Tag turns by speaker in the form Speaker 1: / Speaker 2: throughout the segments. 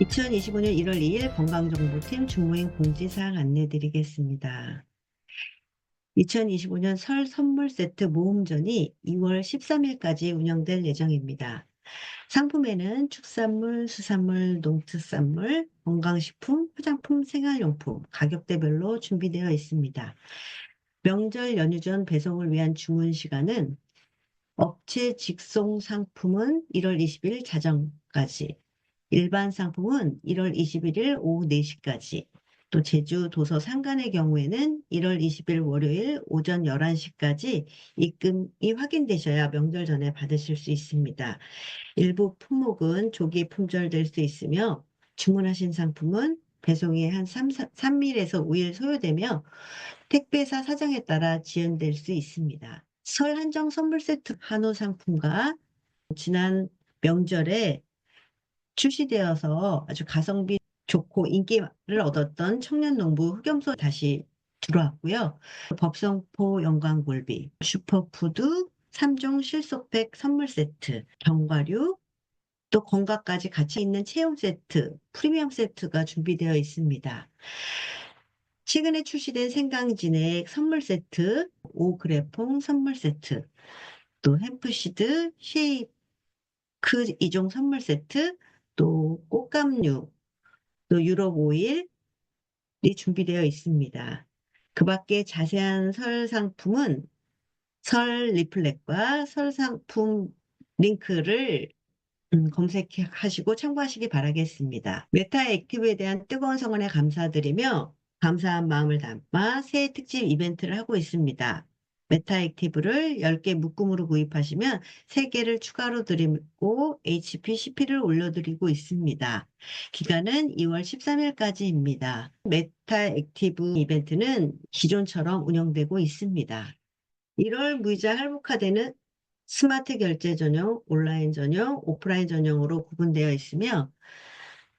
Speaker 1: 2025년 1월 2일 건강정보팀 주무행 공지사항 안내드리겠습니다. 2025년 설 선물 세트 모음전이 2월 13일까지 운영될 예정입니다. 상품에는 축산물, 수산물, 농특산물, 건강식품, 화장품, 생활용품 가격대별로 준비되어 있습니다. 명절 연휴 전 배송을 위한 주문 시간은 업체 직송 상품은 1월 20일 자정까지, 일반 상품은 1월 21일 오후 4시까지, 또 제주 도서 상간의 경우에는 1월 20일 월요일 오전 11시까지 입금이 확인되셔야 명절 전에 받으실 수 있습니다. 일부 품목은 조기 품절될 수 있으며 주문하신 상품은 배송이 한 3, 3일에서 5일 소요되며 택배사 사정에 따라 지연될 수 있습니다. 설 한정 선물 세트 한우 상품과 지난 명절에 출시되어서 아주 가성비 좋고 인기를 얻었던 청년농부 흑염소 다시 들어왔고요. 법성포 영광굴비, 슈퍼푸드 3종 실속팩 선물 세트, 견과류, 또 건강까지 같이 있는 체험 세트, 프리미엄 세트가 준비되어 있습니다. 최근에 출시된 생강진액 선물 세트, 오그래퐁 선물 세트, 또 햄프시드, 쉐이크 2종 선물 세트, 또 꽃감류, 또 유럽 오일이 준비되어 있습니다. 그 밖에 자세한 설 상품은 설 리플렛과 설 상품 링크를 음, 검색하시고 참고하시기 바라겠습니다. 메타 액티브에 대한 뜨거운 성원에 감사드리며 감사한 마음을 담아 새해 특집 이벤트를 하고 있습니다. 메타 액티브를 10개 묶음으로 구입하시면 3개를 추가로 드리고 HP, CP를 올려드리고 있습니다. 기간은 2월 13일까지입니다. 메타 액티브 이벤트는 기존처럼 운영되고 있습니다. 1월 무이자 할부카드는 스마트 결제 전용, 온라인 전용, 오프라인 전용으로 구분되어 있으며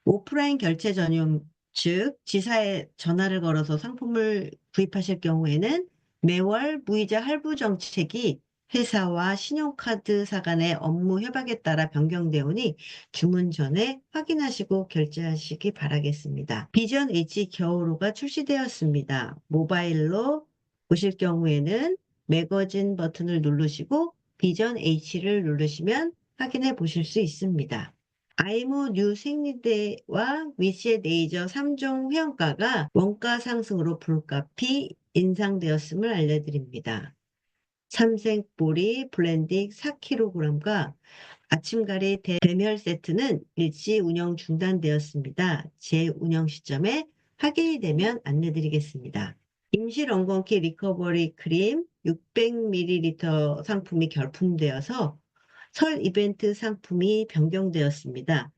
Speaker 1: 오프라인 결제 전용, 즉 지사에 전화를 걸어서 상품을 구입하실 경우에는 매월 무이자 할부 정책이 회사와 신용카드사 간의 업무 협약에 따라 변경되오니 주문 전에 확인하시고 결제하시기 바라겠습니다. 비전 H 겨울호가 출시되었습니다. 모바일로 보실 경우에는 매거진 버튼을 누르시고 비전 H를 누르시면 확인해 보실 수 있습니다. 아이모 뉴 생리대와 위시의 레이저 3종 회원가가 원가 상승으로 불값이 인상되었음을 알려드립니다. 삼색보리 블렌딩 4kg과 아침가리 대멸 세트는 일시 운영 중단되었습니다. 재운영 시점에 확인이 되면 안내드리겠습니다. 임실 엉겅키 리커버리 크림 600ml 상품이 결품되어서 설 이벤트 상품이 변경되었습니다.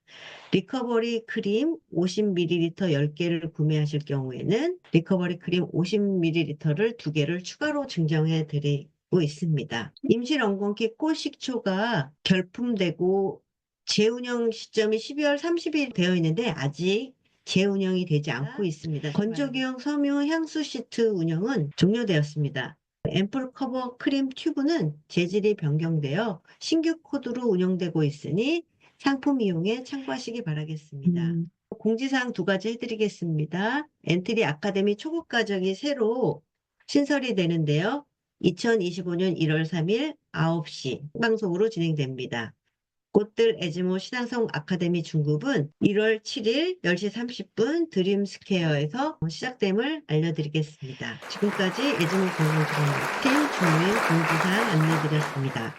Speaker 1: 리커버리 크림 50ml 10개를 구매하실 경우에는 리커버리 크림 50ml를 2개를 추가로 증정해 드리고 있습니다. 임실 엉겅키 꽃식초가 결품되고 재운영 시점이 12월 30일 되어 있는데 아직 재운영이 되지 않고 있습니다. 건조기용 섬유 향수 시트 운영은 종료되었습니다. 앰플 커버 크림 튜브는 재질이 변경되어 신규 코드로 운영되고 있으니 상품 이용에 참고하시기 바라겠습니다.
Speaker 2: 음.
Speaker 1: 공지사항 두 가지 해드리겠습니다. 엔트리 아카데미 초급 과정이 새로 신설이 되는데요. 2025년 1월 3일 9시 방송으로 진행됩니다. 꽃들 에즈모 신앙성 아카데미 중급은 1월 7일 10시 30분 드림스퀘어에서 시작됨을 알려드리겠습니다. 지금까지 에즈모 공공지원팀 중무인 공지사항 안내드렸습니다.